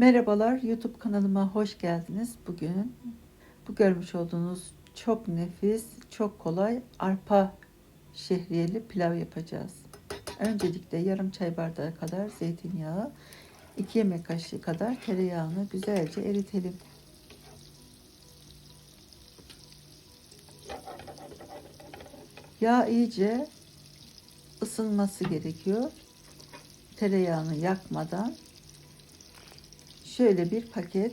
Merhabalar YouTube kanalıma hoş geldiniz. Bugün bu görmüş olduğunuz çok nefis, çok kolay arpa şehriyeli pilav yapacağız. Öncelikle yarım çay bardağı kadar zeytinyağı, 2 yemek kaşığı kadar tereyağını güzelce eritelim. Yağ iyice ısınması gerekiyor. Tereyağını yakmadan şöyle bir paket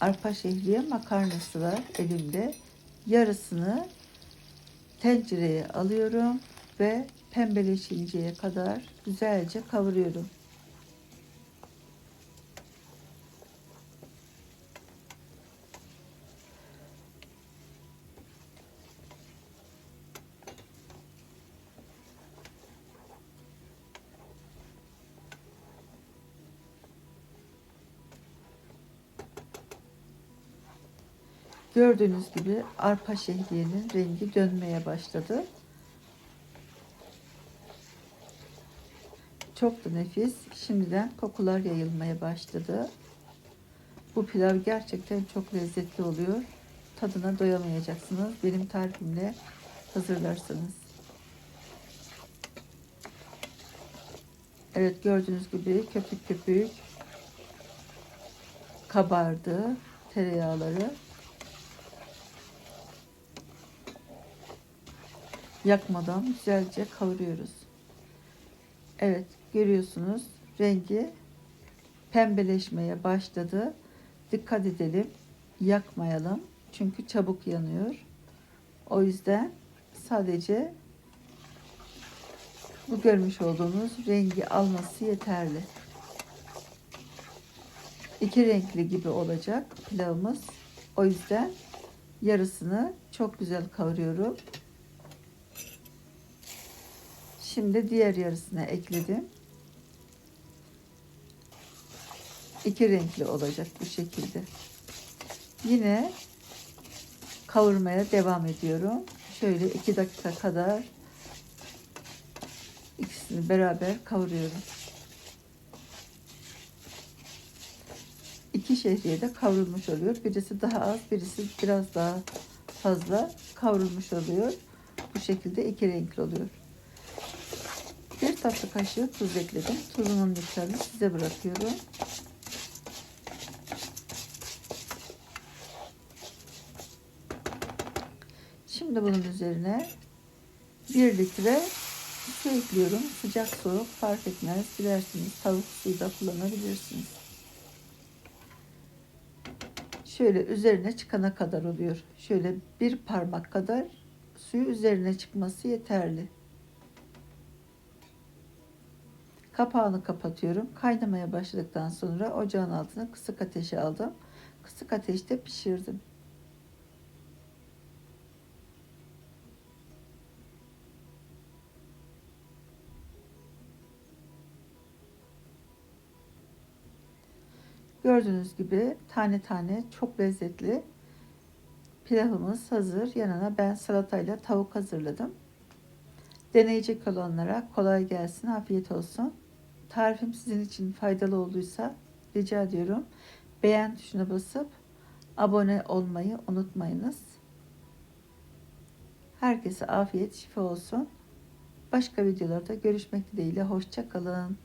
arpa şehriye makarnası var elimde. Yarısını tencereye alıyorum ve pembeleşinceye kadar güzelce kavuruyorum. Gördüğünüz gibi arpa şehriyenin rengi dönmeye başladı. Çok da nefis. Şimdiden kokular yayılmaya başladı. Bu pilav gerçekten çok lezzetli oluyor. Tadına doyamayacaksınız. Benim tarifimle hazırlarsanız. Evet gördüğünüz gibi köpük köpük kabardı tereyağları. Yakmadan güzelce kavuruyoruz. Evet görüyorsunuz rengi pembeleşmeye başladı. Dikkat edelim yakmayalım çünkü çabuk yanıyor. O yüzden sadece bu görmüş olduğunuz rengi alması yeterli. İki renkli gibi olacak pilavımız. O yüzden yarısını çok güzel kavuruyorum. Şimdi diğer yarısına ekledim. İki renkli olacak bu şekilde. Yine kavurmaya devam ediyorum. Şöyle iki dakika kadar ikisini beraber kavuruyorum. İki şehriye de kavrulmuş oluyor. Birisi daha az, birisi biraz daha fazla kavrulmuş oluyor. Bu şekilde iki renkli oluyor. Bir tatlı kaşığı tuz ekledim. Tuzunun miktarını size bırakıyorum. Şimdi bunun üzerine 1 litre su ekliyorum. Sıcak soğuk fark etmez. Dilerseniz tavuk suyu da kullanabilirsiniz. Şöyle üzerine çıkana kadar oluyor. Şöyle bir parmak kadar suyu üzerine çıkması yeterli. Kapağını kapatıyorum. Kaynamaya başladıktan sonra ocağın altına kısık ateşe aldım. Kısık ateşte pişirdim. Gördüğünüz gibi tane tane çok lezzetli pilavımız hazır. Yanına ben salatayla tavuk hazırladım. Deneyecek olanlara kolay gelsin, afiyet olsun. Tarifim sizin için faydalı olduysa rica ediyorum. Beğen tuşuna basıp abone olmayı unutmayınız. Herkese afiyet, şifa olsun. Başka videolarda görüşmek dileğiyle. Hoşça kalın.